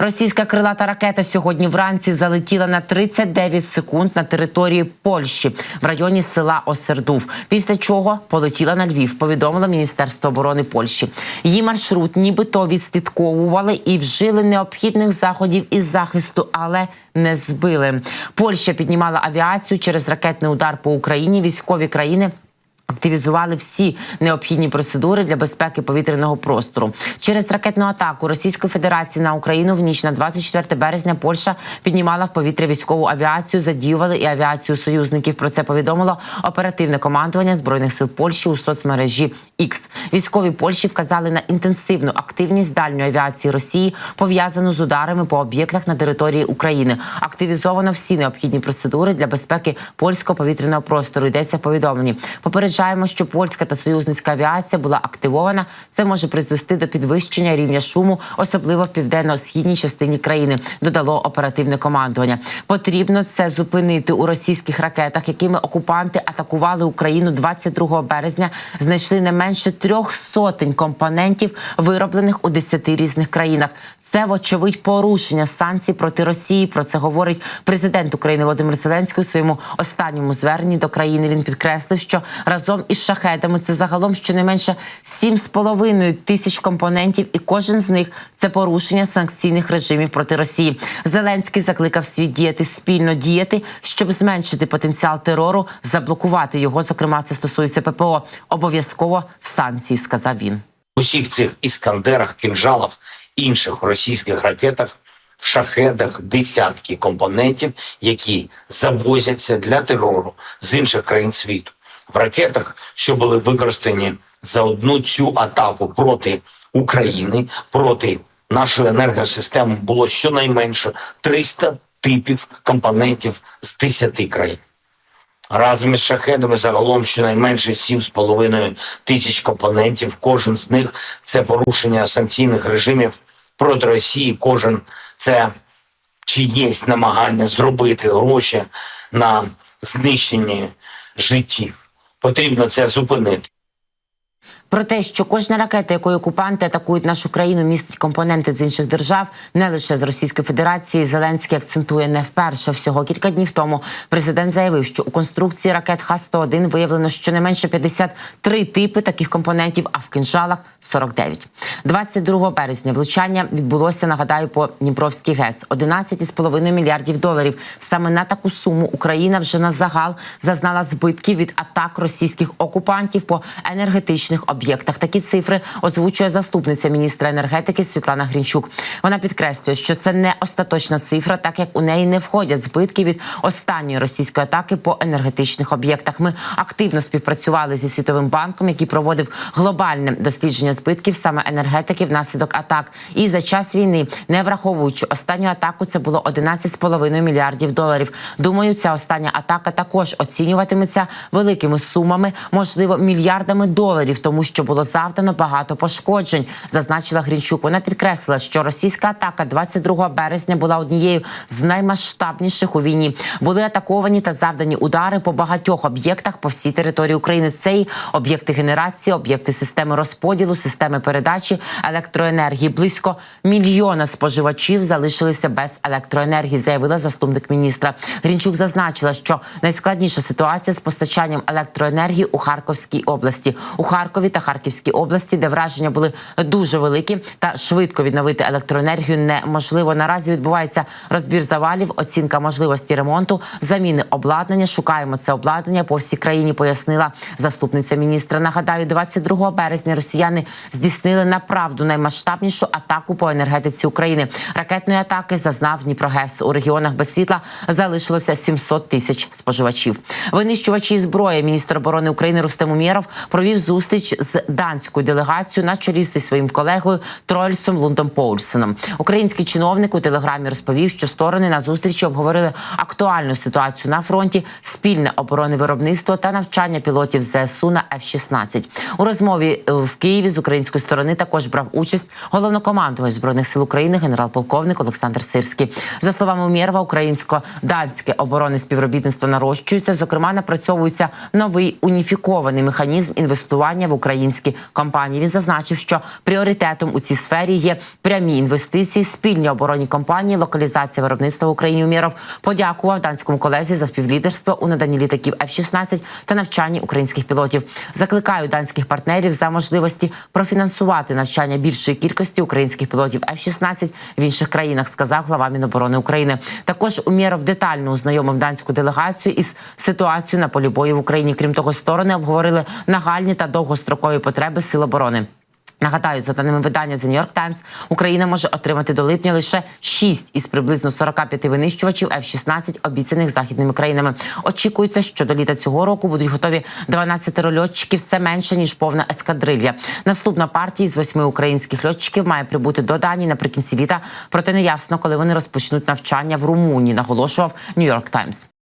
Російська крилата ракета сьогодні вранці залетіла на 39 секунд на території Польщі в районі села Осердув. Після чого полетіла на Львів. Повідомило Міністерство оборони Польщі. Її маршрут нібито відслідковували і вжили необхідних заходів із захисту, але не збили. Польща піднімала авіацію через ракетний удар по Україні. Військові країни. Активізували всі необхідні процедури для безпеки повітряного простору через ракетну атаку Російської Федерації на Україну в ніч на 24 березня. Польща піднімала в повітря військову авіацію, задіювали і авіацію союзників. Про це повідомило оперативне командування збройних сил Польщі у соцмережі X. Військові Польщі вказали на інтенсивну активність дальньої авіації Росії, пов'язану з ударами по об'єктах на території України. Активізовано всі необхідні процедури для безпеки польського повітряного простору. Йдеться в повідомленні. Попереджаємо, що польська та союзницька авіація була активована. Це може призвести до підвищення рівня шуму, особливо в південно-східній частині країни. Додало оперативне командування. Потрібно це зупинити у російських ракетах, якими окупанти атакували Україну 22 березня. Знайшли не менше трьох сотень компонентів, вироблених у 10 різних країнах. Це вочевидь порушення санкцій проти Росії. Про це говорить президент України Володимир Зеленський у своєму останньому зверненні до країни. Він підкреслив, що разом із шахедами це загалом щонайменше 7,5 тисяч компонентів, і кожен з них це порушення санкційних режимів проти Росії. Зеленський закликав світ діяти спільно діяти, щоб зменшити потенціал терору, заблокувати його. Зокрема, це стосується ППО. Обов'язково санкції, сказав він. усіх цих іскандерах, кінжалах, інших російських ракетах, в шахедах десятки компонентів, які завозяться для терору з інших країн світу. В ракетах, що були використані за одну цю атаку проти України, проти нашої енергосистеми, було щонайменше 300 типів компонентів з 10 країн. Разом із шахедами загалом щонайменше 7,5 тисяч компонентів. Кожен з них це порушення санкційних режимів проти Росії. Кожен це чиєсь намагання зробити гроші на знищенні життів. Потрібно це зупинити. Про те, що кожна ракета, якою окупанти атакують нашу країну, містить компоненти з інших держав, не лише з Російської Федерації. Зеленський акцентує не вперше. Всього кілька днів тому президент заявив, що у конструкції ракет Х-101 виявлено щонайменше 53 типи таких компонентів, а в кинжалах 49. 22 березня влучання відбулося. Нагадаю, по Дніпровській ГЕС 11,5 мільярдів доларів. Саме на таку суму Україна вже на загал зазнала збитків від атак російських окупантів по енергетичних об'єктах. Такі цифри озвучує заступниця міністра енергетики Світлана Грінчук. Вона підкреслює, що це не остаточна цифра, так як у неї не входять збитки від останньої російської атаки по енергетичних об'єктах. Ми активно співпрацювали зі світовим банком, який проводив глобальне дослідження збитків саме енергетики внаслідок атак. І за час війни, не враховуючи останню атаку, це було 11,5 мільярдів доларів. Думаю, ця остання атака також оцінюватиметься великими сумами, можливо, мільярдами доларів, тому що було завдано багато пошкоджень, зазначила Грінчук. Вона підкреслила, що російська атака 22 березня була однією з наймасштабніших у війні. Були атаковані та завдані удари по багатьох об'єктах по всій території України. Це й об'єкти генерації, об'єкти системи розподілу, системи передачі електроенергії. Близько мільйона споживачів залишилися без електроенергії, заявила заступник міністра. Грінчук зазначила, що найскладніша ситуація з постачанням електроенергії у Харківській області. У Харкові та Харківській області, де враження були дуже великі, та швидко відновити електроенергію неможливо. Наразі відбувається розбір завалів, оцінка можливості ремонту, заміни обладнання. Шукаємо це обладнання по всій країні. Пояснила заступниця міністра. Нагадаю, 22 березня росіяни здійснили направду наймасштабнішу атаку по енергетиці України. Ракетної атаки зазнав Дніпрогес. У регіонах без світла залишилося 700 тисяч споживачів. Винищувачі зброї міністр оборони України Рустем Умєров провів зустріч з данською делегацією на чолі зі своїм колегою Трольсом Лундом Поульсеном. Український чиновник у телеграмі розповів, що сторони на зустрічі обговорили актуальну ситуацію на фронті, спільне оборонне виробництво та навчання пілотів ЗСУ на F-16. У розмові е, в Києві з української сторони також брав участь головнокомандувач збройних сил України генерал-полковник Олександр Сирський. За словами Умєрова, українсько-датське оборонне співробітництво нарощується. Зокрема, напрацьовується новий уніфікований механізм інвестування в Україну українські компанії. Він зазначив, що пріоритетом у цій сфері є прямі інвестиції, спільні оборонні компанії, локалізація виробництва в Україні. Умєров подякував данському колезі за співлідерство у наданні літаків F-16 та навчанні українських пілотів. Закликаю данських партнерів за можливості профінансувати навчання більшої кількості українських пілотів F-16 в інших країнах, сказав глава Міноборони України. Також Умєров детально ознайомив данську делегацію із ситуацією на полі бою в Україні. Крім того, сторони обговорили нагальні та довгострокові потреби сил оборони. Нагадаю, за даними видання The New York Times, Україна може отримати до липня лише 6 із приблизно 45 винищувачів F-16, обіцяних західними країнами. Очікується, що до літа цього року будуть готові 12 льотчиків. Це менше ніж повна ескадрилья. Наступна партія з восьми українських льотчиків має прибути до Данії наприкінці літа. Проте неясно, коли вони розпочнуть навчання в Румунії. Наголошував New York Times.